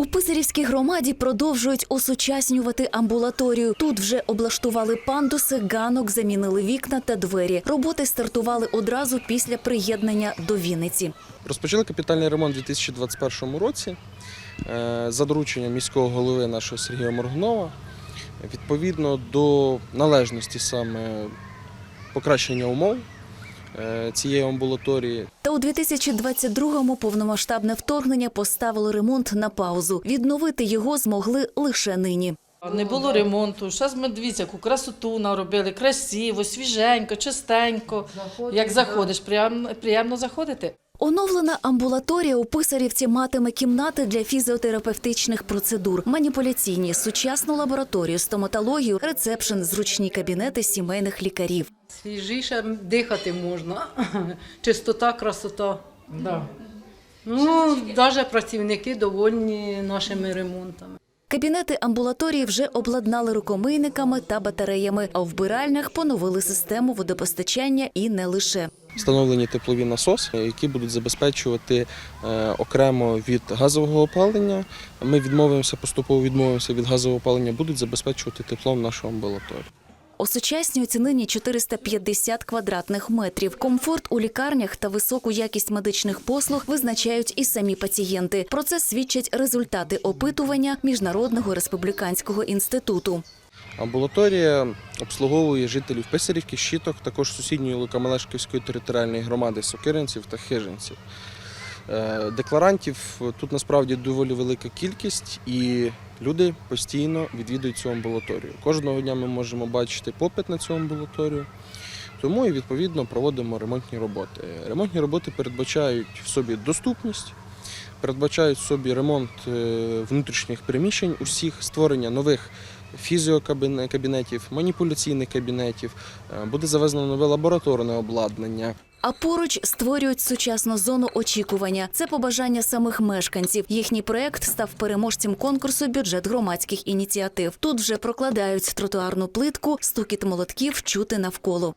У Писарівській громаді продовжують осучаснювати амбулаторію. Тут вже облаштували пандуси, ганок, замінили вікна та двері. Роботи стартували одразу після приєднання до Вінниці. Розпочали капітальний ремонт у 2021 році е, за дорученням міського голови нашого Сергія Моргунова. Відповідно до належності саме покращення умов цієї амбулаторії Та у 2022-му повномасштабне вторгнення поставило ремонт на паузу. Відновити його змогли лише нині. Не було ремонту. Зараз ми дивіться, яку красоту наробили, красиво, свіженько, чистенько. Як заходиш, приємно, приємно заходити. Оновлена амбулаторія у Писарівці матиме кімнати для фізіотерапевтичних процедур, маніпуляційні, сучасну лабораторію, стоматологію, рецепшн, зручні кабінети сімейних лікарів. Свіжіше дихати можна. Чистота, красота. Да. Ну, навіть працівники довольні нашими ремонтами. Кабінети амбулаторії вже обладнали рукомийниками та батареями, а у вбиральнях поновили систему водопостачання і не лише. Встановлені теплові насоси, які будуть забезпечувати е, окремо від газового опалення. Ми відмовимося, поступово відмовимося від газового опалення, будуть забезпечувати теплом нашу амбулаторію. Осучаснюють нині 450 квадратних метрів. Комфорт у лікарнях та високу якість медичних послуг визначають і самі пацієнти. Про це свідчать результати опитування міжнародного республіканського інституту. Амбулаторія обслуговує жителів Писарівки, Щиток, також сусідньої Лукамелешківської територіальної громади Сокиринців та Хижинців. Е, Декларантів тут насправді доволі велика кількість, і люди постійно відвідують цю амбулаторію. Кожного дня ми можемо бачити попит на цю амбулаторію. Тому і відповідно проводимо ремонтні роботи. Ремонтні роботи передбачають в собі доступність, передбачають в собі ремонт е, внутрішніх приміщень, усіх створення нових фізіокабінетів, маніпуляційних кабінетів, е, буде завезено нове лабораторне обладнання. А поруч створюють сучасну зону очікування. Це побажання самих мешканців. Їхній проект став переможцем конкурсу бюджет громадських ініціатив. Тут вже прокладають тротуарну плитку, стукіт молотків чути навколо.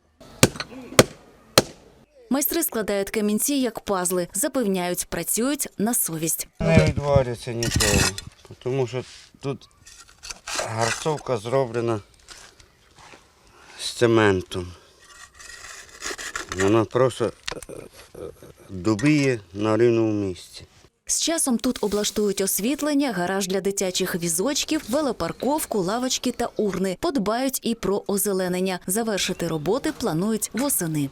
Майстри складають камінці як пазли, запевняють, працюють на совість. Не відварюється нічого, тому що тут гарцовка зроблена з цементом. Вона просто е, е, дубіє на рівному місці. З часом тут облаштують освітлення, гараж для дитячих візочків, велопарковку, лавочки та урни. Подбають і про озеленення. Завершити роботи планують восени.